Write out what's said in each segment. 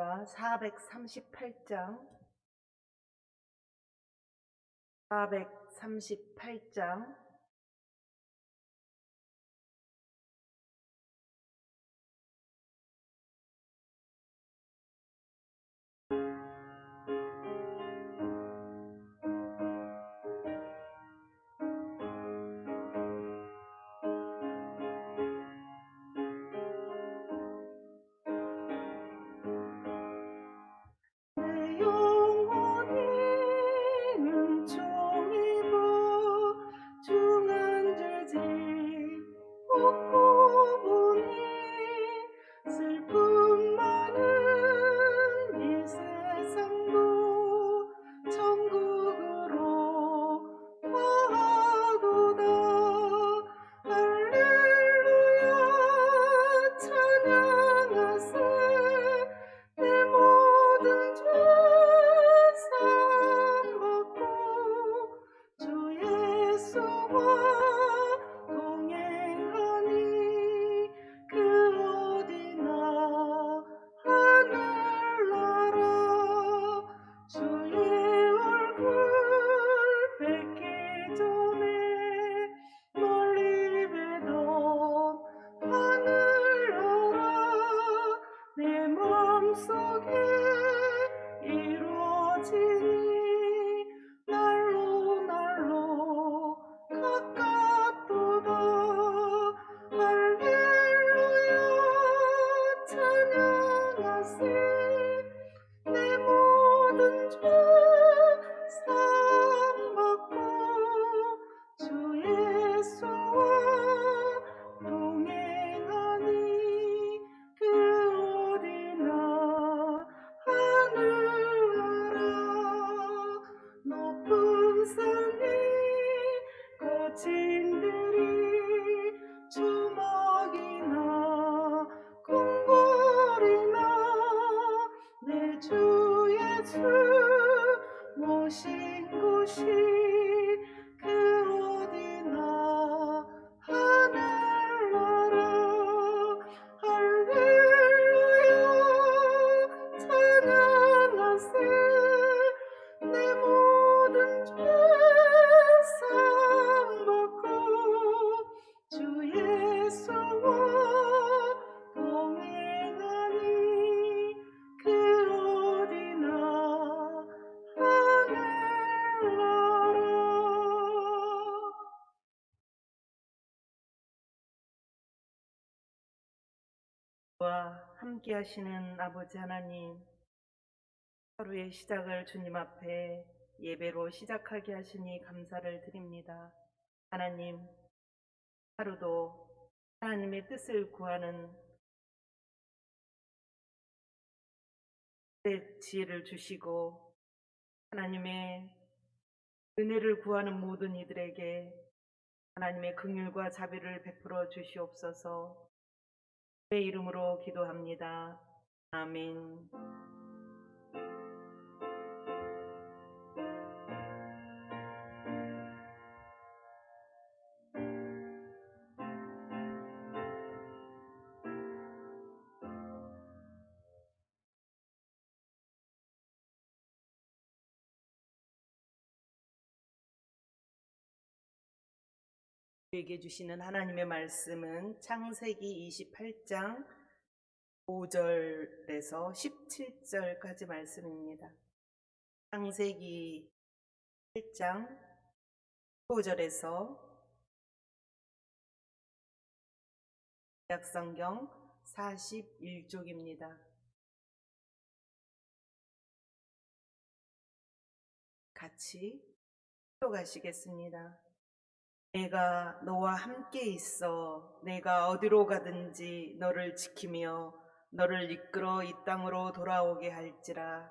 438장. 438장. 내 곳 함께 하시는 아버지 하나님 하루의 시작을 주님 앞에 예배로 시작하게 하시니 감사를 드립니다. 하나님 하루도 하나님의 뜻을 구하는 내 지혜를 주시고 하나님의 은혜를 구하는 모든 이들에게 하나님의 긍휼과 자비를 베풀어 주시옵소서. 내 이름으로 기도합니다. 아멘. 우리에게 주시는 하나님의 말씀은 창세기 28장 5절에서 17절까지 말씀입니다. 창세기 1장 5절에서 약성경 41쪽입니다. 같이 또 가시겠습니다. 내가 너와 함께 있어. 내가 어디로 가든지 너를 지키며 너를 이끌어 이 땅으로 돌아오게 할지라.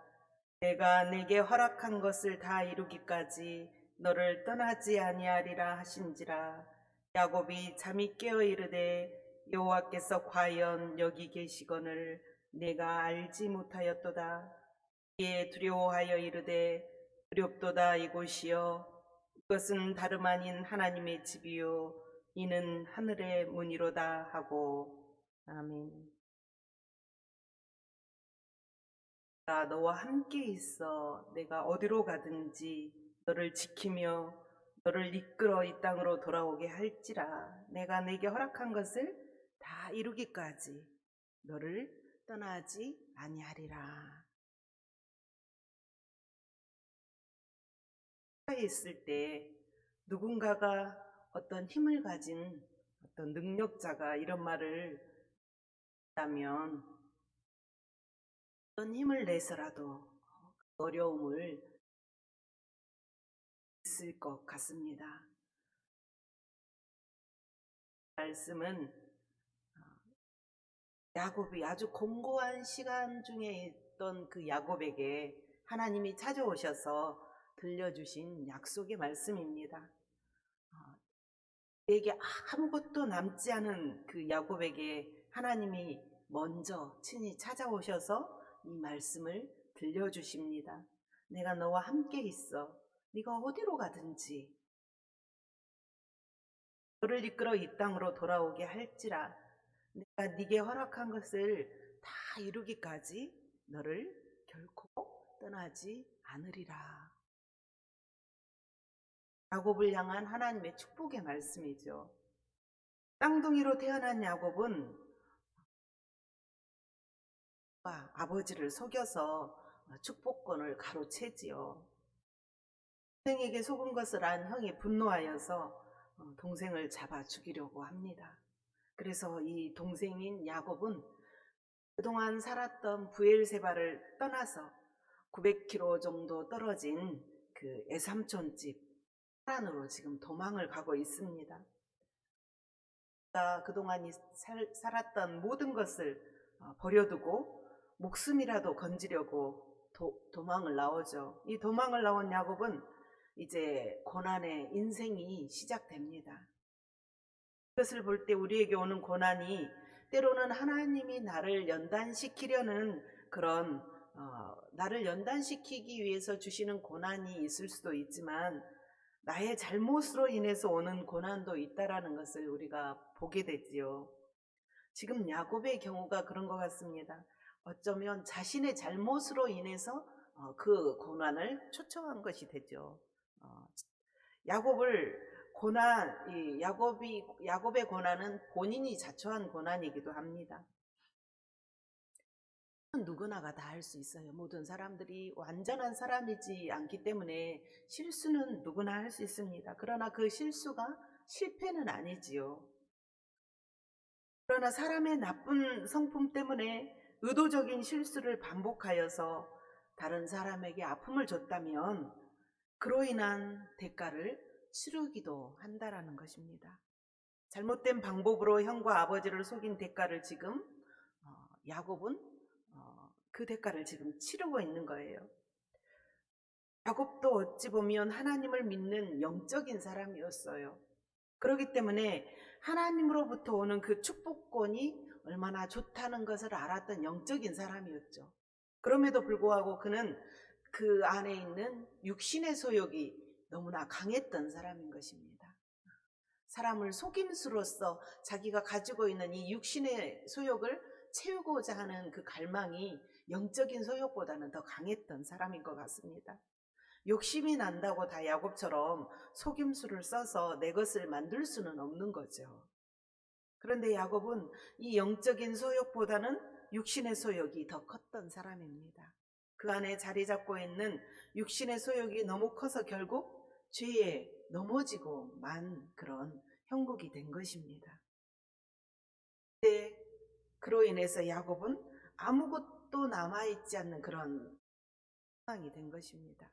내가 내게 허락한 것을 다 이루기까지 너를 떠나지 아니하리라 하신지라. 야곱이 잠이 깨어 이르되 여호와께서 과연 여기 계시거늘 내가 알지 못하였도다. 이에 두려워하여 이르되 두렵도다 이곳이여 이것은 다름 아닌 하나님의 집이요 이는 하늘의 문이로다 하고 아멘. 내가 너와 함께 있어 내가 어디로 가든지 너를 지키며 너를 이끌어 이 땅으로 돌아오게 할지라 내가 내게 허락한 것을 다 이루기까지 너를 떠나지 아니하리라. 있을 때 누군가가 어떤 힘을 가진 어떤 능력자가 이런 말을 한다면 어떤 힘을 내서라도 어려움을 있을 것 같습니다. 말씀은 어, 야곱이 아주 공고한 시간 중에 있던 그 야곱에게 하나님이 찾아오셔서 들려주신 약속의 말씀입니다. 어, 내게 아무것도 남지 않은 그 야곱에게 하나님이 먼저 친히 찾아오셔서 이 말씀을 들려주십니다. 내가 너와 함께 있어. 네가 어디로 가든지 너를 이끌어 이 땅으로 돌아오게 할지라 내가 네게 허락한 것을 다 이루기까지 너를 결코 떠나지 않으리라. 야곱을 향한 하나님의 축복의 말씀이죠. 쌍둥이로 태어난 야곱은 아버지를 속여서 축복권을 가로채지요. 동생에게 속은 것을 안 형이 분노하여서 어, 동생을 잡아 죽이려고 합니다. 그래서 이 동생인 야곱은 그동안 살았던 부엘세바를 떠나서 900km 정도 떨어진 그 애삼촌 집 하란으로 지금 도망을 가고 있습니다. 그동안 살았던 모든 것을 어, 버려두고 목숨이라도 건지려고 도, 도망을 나오죠. 이 도망을 나온 야곱은 이제 고난의 인생이 시작됩니다. 이것을 볼 때 우리에게 오는 고난이 때로는 하나님이 나를 연단시키려는 그런 어, 나를 연단시키기 위해서 주시는 고난이 있을 수도 있지만 나의 잘못으로 인해서 오는 고난도 있다라는 것을 우리가 보게 되지요. 지금 야곱의 경우가 그런 것 같습니다. 어쩌면 자신의 잘못으로 인해서 어, 그 고난을 초청한 것이 되죠. 어, 야곱을 고난, 이 야곱이 야곱의 고난은 본인이 자초한 고난이기도 합니다. 누구나가 다 할 수 있어요. 모든 사람들이 완전한 사람이지 않기 때문에 실수는 누구나 할 수 있습니다. 그러나 그 실수가 실패는 아니지요. 그러나 사람의 나쁜 성품 때문에 의도적인 실수를 반복하여서 다른 사람에게 아픔을 줬다면 그로 인한 대가를 치르기도 한다라는 것입니다. 잘못된 방법으로 형과 아버지를 속인 대가를 지금 어, 야곱은 어, 그 대가를 지금 치르고 있는 거예요. 야곱도 어찌 보면 하나님을 믿는 영적인 사람이었어요. 그렇기 때문에 하나님으로부터 오는 그 축복권이 얼마나 좋다는 것을 알았던 영적인 사람이었죠. 그럼에도 불구하고 그는 그 안에 있는 육신의 소욕이 너무나 강했던 사람인 것입니다. 사람을 속임수로써 자기가 가지고 있는 이 육신의 소욕을 채우고자 하는 그 갈망이 영적인 소욕보다는 더 강했던 사람인 것 같습니다. 욕심이 난다고 다 야곱처럼 속임수를 써서 내 것을 만들 수는 없는 거죠. 그런데 야곱은 이 영적인 소욕보다는 육신의 소욕이 더 컸던 사람입니다. 그 안에 자리 잡고 있는 육신의 소욕이 너무 커서 결국 죄에 넘어지고 만 그런 형국이 된 것입니다. 네, 그로 인해서 야곱은 아무것도 남아있지 않는 그런 상황이 된 것입니다.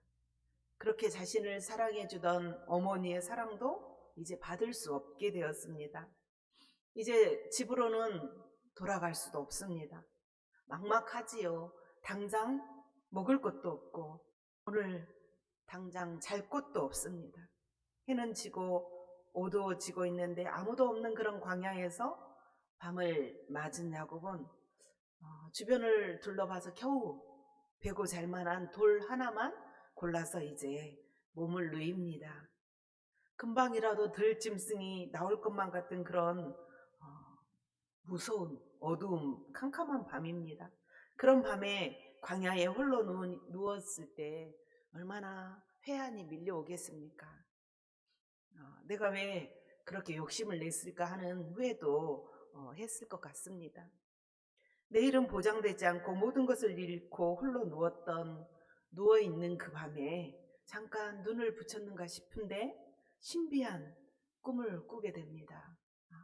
그렇게 자신을 사랑해주던 어머니의 사랑도 이제 받을 수 없게 되었습니다. 이제 집으로는 돌아갈 수도 없습니다. 막막하지요. 당장 먹을 것도 없고 오늘 당장 잘 곳도 없습니다. 해는 지고 어두워지고 있는데 아무도 없는 그런 광야에서 밤을 맞은 야곱은 어, 주변을 둘러봐서 겨우 베고 잘 만한 돌 하나만 골라서 이제 몸을 누입니다. 금방이라도 들짐승이 나올 것만 같은 그런 어, 무서운 어두움, 캄캄한 밤입니다. 그런 밤에 광야에 홀로 누- 누웠을 때 얼마나 회한이 밀려오겠습니까? 어, 내가 왜 그렇게 욕심을 냈을까 하는 후회도 어, 했을 것 같습니다. 내일은 보장되지 않고 모든 것을 잃고 홀로 누웠던 누워 있는 그 밤에 잠깐 눈을 붙였는가 싶은데 신비한 꿈을 꾸게 됩니다. 아,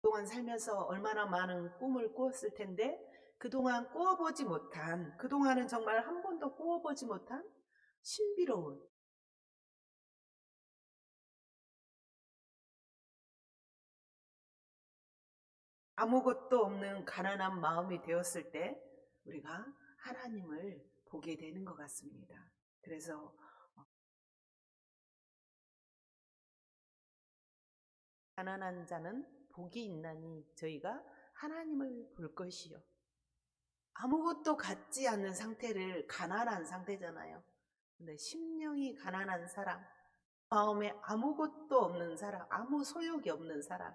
그동안 살면서 얼마나 많은 꿈을 꾸었을 텐데 그동안 꾸어보지 못한 그동안은 정말 한 번도 꾸어보지 못한 신비로운 아무것도 없는 가난한 마음이 되었을 때 우리가 하나님을 보게 되는 것 같습니다. 그래서 어, 가난한 자는 복이 있나니 저희가 하나님을 볼 것이요. 아무것도 갖지 않는 상태를 가난한 상태잖아요. 근데 심령이 가난한 사람, 마음에 아무것도 없는 사람, 아무 소욕이 없는 사람,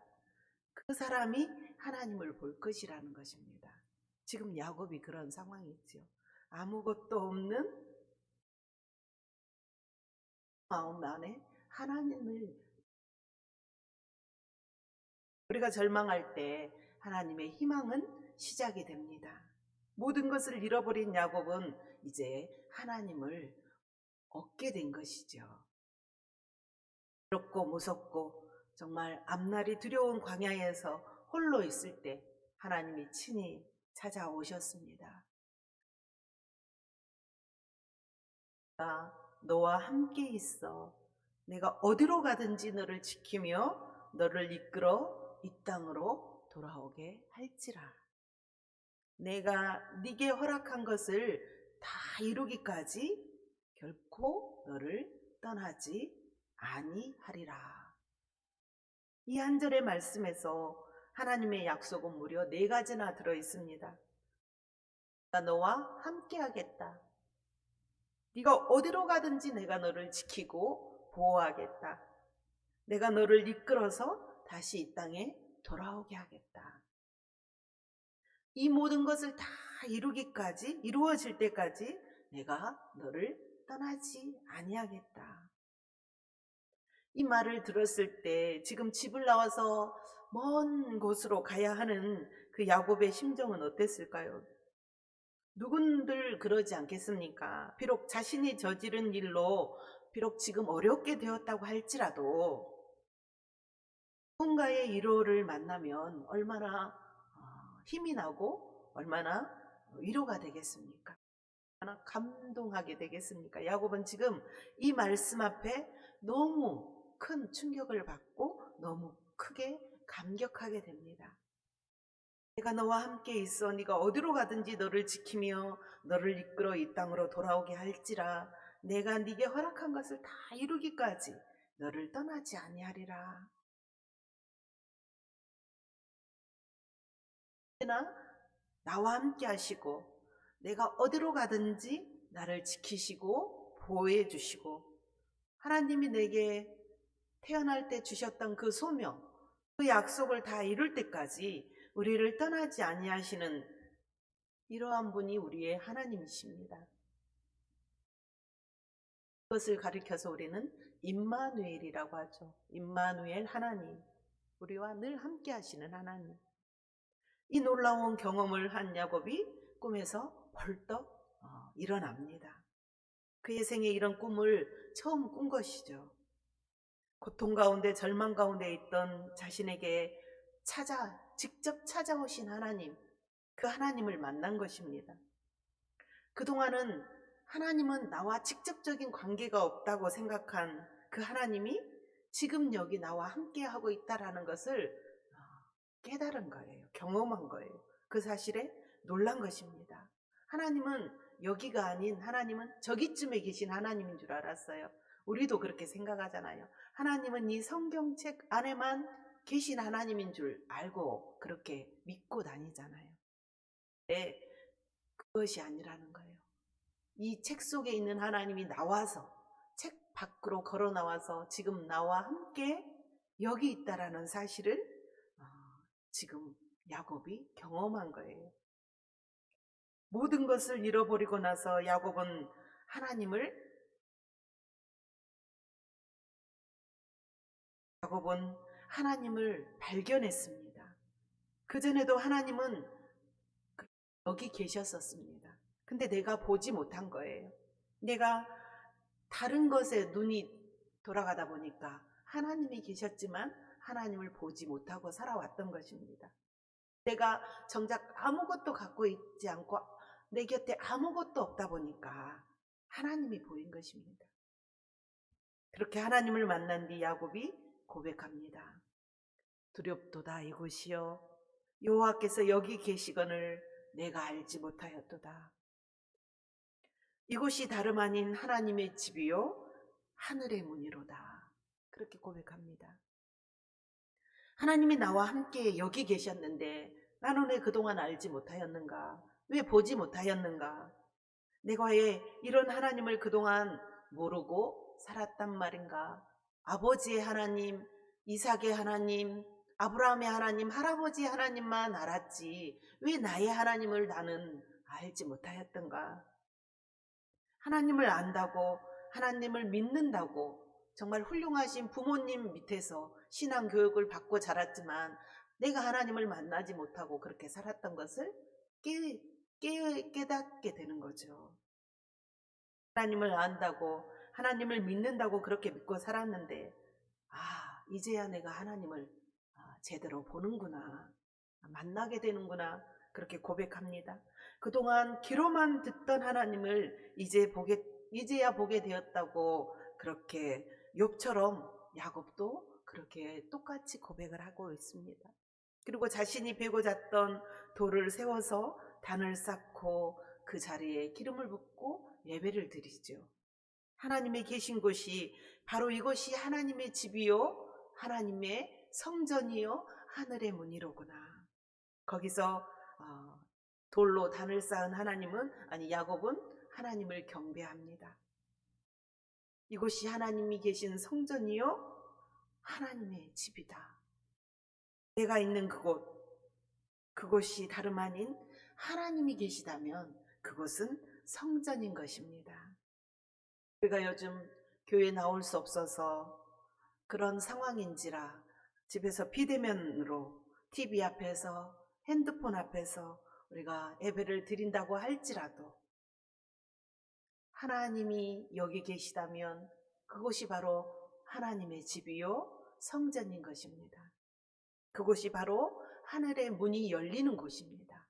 그 사람이 하나님을 볼 것이라는 것입니다. 지금 야곱이 그런 상황이지요. 아무것도 없는 마음 안에 하나님을 우리가 절망할 때 하나님의 희망은 시작이 됩니다. 모든 것을 잃어버린 야곱은 이제 하나님을 얻게 된 것이죠. 괴롭고 무섭고 정말 앞날이 두려운 광야에서 홀로 있을 때 하나님이 친히 찾아오셨습니다. 내가 너와 함께 있어. 내가 어디로 가든지 너를 지키며 너를 이끌어 이 땅으로 돌아오게 할지라. 내가 네게 허락한 것을 다 이루기까지 결코 너를 떠나지 아니하리라. 이 한 절의 말씀에서 하나님의 약속은 무려 네 가지나 들어 있습니다. 내가 너와 함께 하겠다. 네가 어디로 가든지 내가 너를 지키고 보호하겠다. 내가 너를 이끌어서 다시 이 땅에 돌아오게 하겠다. 이 모든 것을 다 이루기까지 이루어질 때까지 내가 너를 떠나지 아니하겠다. 이 말을 들었을 때 지금 집을 나와서 먼 곳으로 가야 하는 그 야곱의 심정은 어땠을까요? 누군들 그러지 않겠습니까? 비록 자신이 저지른 일로 비록 지금 어렵게 되었다고 할지라도 누군가의 위로를 만나면 얼마나 어, 힘이 나고 얼마나 위로가 되겠습니까? 얼마나 감동하게 되겠습니까? 야곱은 지금 이 말씀 앞에 너무 큰 충격을 받고 너무 크게 감격하게 됩니다. 내가 너와 함께 있어 네가 어디로 가든지 너를 지키며 너를 이끌어 이 땅으로 돌아오게 할지라 내가 네게 허락한 것을 다 이루기까지 너를 떠나지 아니하리라. 나 나와 함께 하시고 내가 어디로 가든지 나를 지키시고 보호해 주시고 하나님이 내게 태어날 때 주셨던 그 소명, 그 약속을 다 이룰 때까지 우리를 떠나지 아니하시는 이러한 분이 우리의 하나님이십니다. 그것을 가리켜서 우리는 임마누엘이라고 하죠. 임마누엘 하나님. 우리와 늘 함께 하시는 하나님. 이 놀라운 경험을 한 야곱이 꿈에서 벌떡 어, 일어납니다. 그의 생에 이런 꿈을 처음 꾼 것이죠. 고통 가운데 절망 가운데 있던 자신에게 찾아 직접 찾아오신 하나님, 그 하나님을 만난 것입니다. 그동안은 하나님은 나와 직접적인 관계가 없다고 생각한 그 하나님이 지금 여기 나와 함께 하고 있다라는 것을 어, 깨달은 거예요. 경험한 거예요. 그 사실에 놀란 것입니다. 하나님은 여기가 아닌 하나님은 저기쯤에 계신 하나님인 줄 알았어요. 우리도 그렇게 생각하잖아요. 하나님은 이 성경책 안에만 계신 하나님인 줄 알고 그렇게 믿고 다니잖아요. 네, 그것이 아니라는 거예요. 이 책 속에 있는 하나님이 나와서 책 밖으로 걸어 나와서 지금 나와 함께 여기 있다라는 사실을 어, 지금 야곱이 경험한 거예요. 모든 것을 잃어버리고 나서 야곱은 하나님을 야곱은 하나님을 발견했습니다. 그전에도 하나님은 여기 계셨었습니다. 근데 내가 보지 못한 거예요. 내가 다른 것에 눈이 돌아가다 보니까 하나님이 계셨지만 하나님을 보지 못하고 살아왔던 것입니다. 내가 정작 아무것도 갖고 있지 않고 내 곁에 아무것도 없다 보니까 하나님이 보인 것입니다. 그렇게 하나님을 만난 뒤 야곱이 고백합니다. 두렵도다 이곳이여 여호와께서 여기 계시거늘 내가 알지 못하였도다. 이곳이 다름 아닌 하나님의 집이요 하늘의 문이로다. 그렇게 고백합니다. 하나님이 나와 함께 여기 계셨는데 나는 왜 그동안 알지 못하였는가? 왜 보지 못하였는가? 내가 왜 이런 하나님을 그동안 모르고 살았단 말인가? 아버지의 하나님, 이삭의 하나님, 아브라함의 하나님, 할아버지의 하나님만 알았지. 왜 나의 하나님을 나는 알지 못하였던가? 하나님을 안다고, 하나님을 믿는다고, 정말 훌륭하신 부모님 밑에서 신앙 교육을 받고 자랐지만 내가 하나님을 만나지 못하고 그렇게 살았던 것을 깨, 깨, 깨닫게 되는 거죠. 하나님을 안다고, 하나님을 믿는다고 그렇게 믿고 살았는데, 아, 이제야 내가 하나님을 아, 제대로 보는구나. 만나게 되는구나. 그렇게 고백합니다. 그동안 귀로만 듣던 하나님을 이제 보게, 이제야 보게 되었다고 그렇게 욥처럼 야곱도 그렇게 똑같이 고백을 하고 있습니다. 그리고 자신이 베고 잤던 돌을 세워서 단을 쌓고 그 자리에 기름을 붓고 예배를 드리죠. 하나님의 계신 곳이 바로 이곳이 하나님의 집이요, 하나님의 성전이요, 하늘의 문이로구나. 거기서 어, 돌로 단을 쌓은 하나님은 아니 야곱은 하나님을 경배합니다. 이곳이 하나님이 계신 성전이요, 하나님의 집이다. 내가 있는 그곳, 그곳이 다름 아닌 하나님이 계시다면 그곳은 성전인 것입니다. 우리가 요즘 교회 나올 수 없어서 그런 상황인지라 집에서 비대면으로 TV 앞에서 핸드폰 앞에서 우리가 예배를 드린다고 할지라도 하나님이 여기 계시다면 그곳이 바로 하나님의 집이요 성전인 것입니다. 그곳이 바로 하늘의 문이 열리는 곳입니다.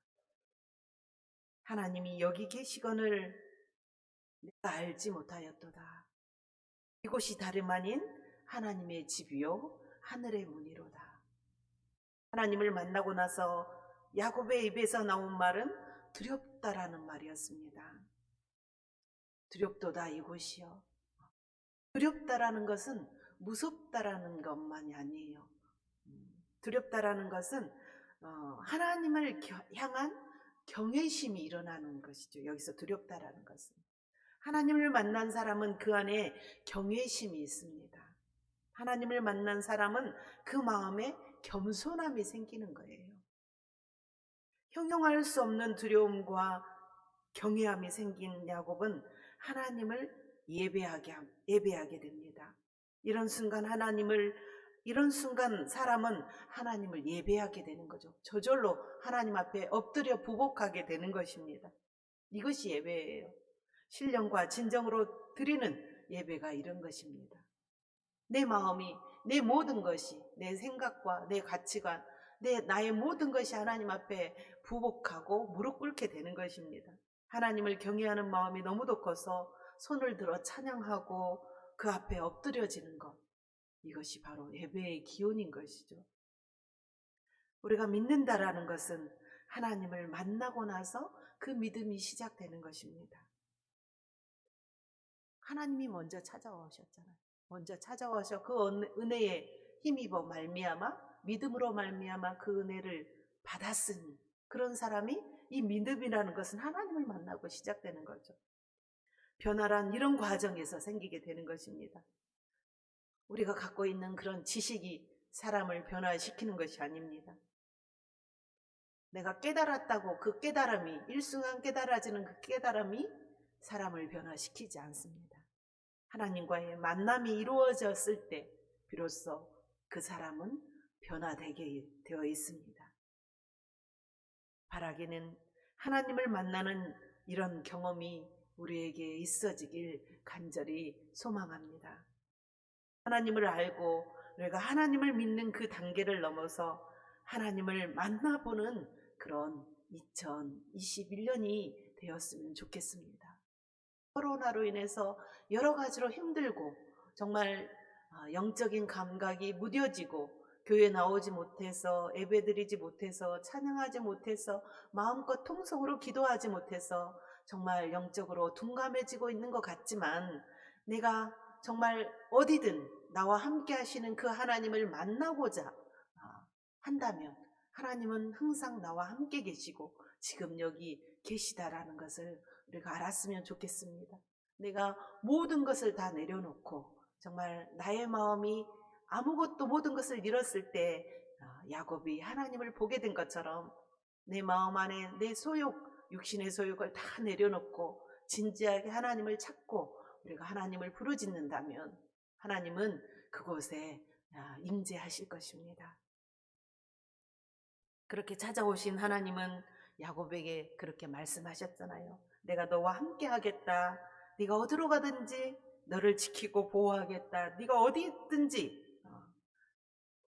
하나님이 여기 계시거늘 내가 알지 못하였도다. 이곳이 다름 아닌 하나님의 집이요 하늘의 문이로다. 하나님을 만나고 나서 야곱의 입에서 나온 말은 두렵다라는 말이었습니다. 두렵도다 이곳이요. 두렵다라는 것은 무섭다라는 것만이 아니에요. 두렵다라는 것은 어, 하나님을 향한 경외심이 일어나는 것이죠. 여기서 두렵다라는 것은 하나님을 만난 사람은 그 안에 경외심이 있습니다. 하나님을 만난 사람은 그 마음에 겸손함이 생기는 거예요. 형용할 수 없는 두려움과 경외함이 생긴 야곱은 하나님을 예배하게, 예배하게 됩니다. 이런 순간 하나님을, 이런 순간 사람은 하나님을 예배하게 되는 거죠. 저절로 하나님 앞에 엎드려 부복하게 되는 것입니다. 이것이 예배예요. 신령과 진정으로 드리는 예배가 이런 것입니다. 내 마음이, 내 모든 것이, 내 생각과 내 가치관, 내, 나의 모든 것이 하나님 앞에 부복하고 무릎 꿇게 되는 것입니다. 하나님을 경외하는 마음이 너무도 커서 손을 들어 찬양하고 그 앞에 엎드려지는 것. 이것이 바로 예배의 기원인 것이죠. 우리가 믿는다라는 것은 하나님을 만나고 나서 그 믿음이 시작되는 것입니다. 하나님이 먼저 찾아오셨잖아요. 먼저 찾아와서 그 은혜에 힘입어 말미암아 믿음으로 말미암아 그 은혜를 받았으니 그런 사람이 이 믿음이라는 것은 하나님을 만나고 시작되는 거죠. 변화란 이런 과정에서 생기게 되는 것입니다. 우리가 갖고 있는 그런 지식이 사람을 변화시키는 것이 아닙니다. 내가 깨달았다고 그 깨달음이 일순간 깨달아지는 그 깨달음이 사람을 변화시키지 않습니다. 하나님과의 만남이 이루어졌을 때 비로소 그 사람은 변화되게 되어 있습니다. 바라기는 하나님을 만나는 이런 경험이 우리에게 있어지길 간절히 소망합니다. 하나님을 알고 우리가 하나님을 믿는 그 단계를 넘어서 하나님을 만나보는 그런 2021년이 되었으면 좋겠습니다. 코로나로 인해서 여러 가지로 힘들고 정말 아, 영적인 감각이 무뎌지고 교회 나오지 못해서 예배드리지 못해서 찬양하지 못해서 마음껏 통성으로 기도하지 못해서 정말 영적으로 둔감해지고 있는 것 같지만 내가 정말 어디든 나와 함께 하시는 그 하나님을 만나고자 아, 한다면 하나님은 항상 나와 함께 계시고 지금 여기 계시다라는 것을 우리가 알았으면 좋겠습니다. 내가 모든 것을 다 내려놓고 정말 나의 마음이 아무것도 모든 것을 잃었을 때 아, 야곱이 하나님을 보게 된 것처럼 내 마음 안에 내 소욕, 육신의 소욕을 다 내려놓고 진지하게 하나님을 찾고 우리가 하나님을 부르짖는다면 하나님은 그곳에 아, 임재하실 것입니다. 그렇게 찾아오신 하나님은 야곱에게 그렇게 말씀하셨잖아요. 내가 너와 함께 하겠다. 네가 어디로 가든지 너를 지키고 보호하겠다. 네가 어디 있든지 어,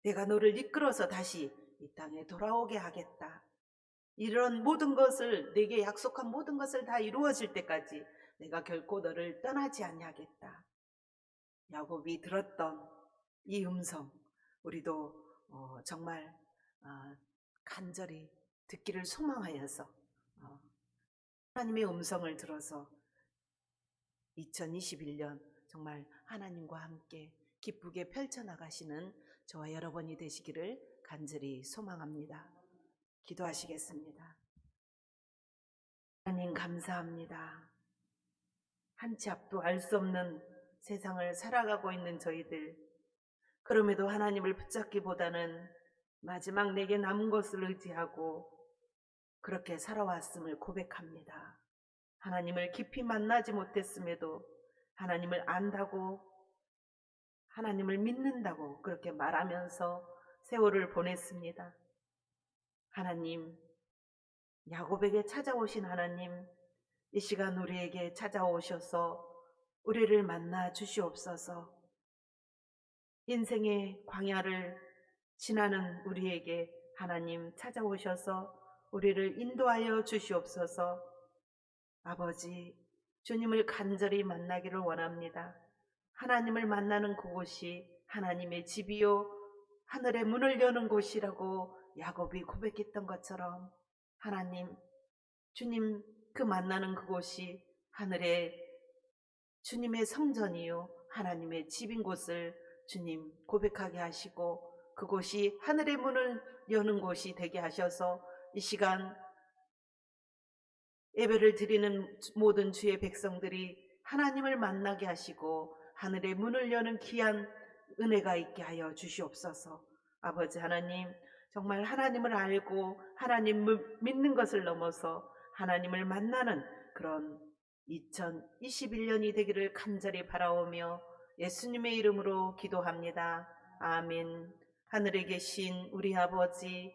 내가 너를 이끌어서 다시 이 땅에 돌아오게 하겠다. 이런 모든 것을 내게 약속한 모든 것을 다 이루어질 때까지 내가 결코 너를 떠나지 아니하겠다. 야곱이 들었던 이 음성 우리도 어, 정말 어, 간절히 듣기를 소망하여서 어, 하나님의 음성을 들어서 2021년 정말 하나님과 함께 기쁘게 펼쳐나가시는 저와 여러분이 되시기를 간절히 소망합니다. 기도하시겠습니다. 하나님 감사합니다. 한 치 앞도 알 수 없는 세상을 살아가고 있는 저희들. 그럼에도 하나님을 붙잡기보다는 마지막 내게 남은 것을 의지하고 그렇게 살아왔음을 고백합니다. 하나님을 깊이 만나지 못했음에도 하나님을 안다고 하나님을 믿는다고 그렇게 말하면서 세월을 보냈습니다. 하나님, 야곱에게 찾아오신 하나님, 이 시간 우리에게 찾아오셔서 우리를 만나 주시옵소서. 인생의 광야를 지나는 우리에게 하나님 찾아오셔서 우리를 인도하여 주시옵소서. 아버지, 주님을 간절히 만나기를 원합니다. 하나님을 만나는 그곳이 하나님의 집이요, 하늘의 문을 여는 곳이라고 야곱이 고백했던 것처럼 하나님, 주님 그 만나는 그곳이 하늘의 주님의 성전이요, 하나님의 집인 곳을 주님 고백하게 하시고 그곳이 하늘의 문을 여는 곳이 되게 하셔서 이 시간 예배를 드리는 모든 주의 백성들이 하나님을 만나게 하시고 하늘의 문을 여는 귀한 은혜가 있게 하여 주시옵소서. 아버지 하나님, 정말 하나님을 알고 하나님을 믿는 것을 넘어서 하나님을 만나는 그런 2021년이 되기를 간절히 바라오며 예수님의 이름으로 기도합니다. 아멘. 하늘에 계신 우리 아버지,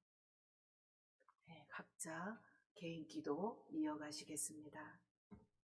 네, 각자 개인 기도 이어가시겠습니다.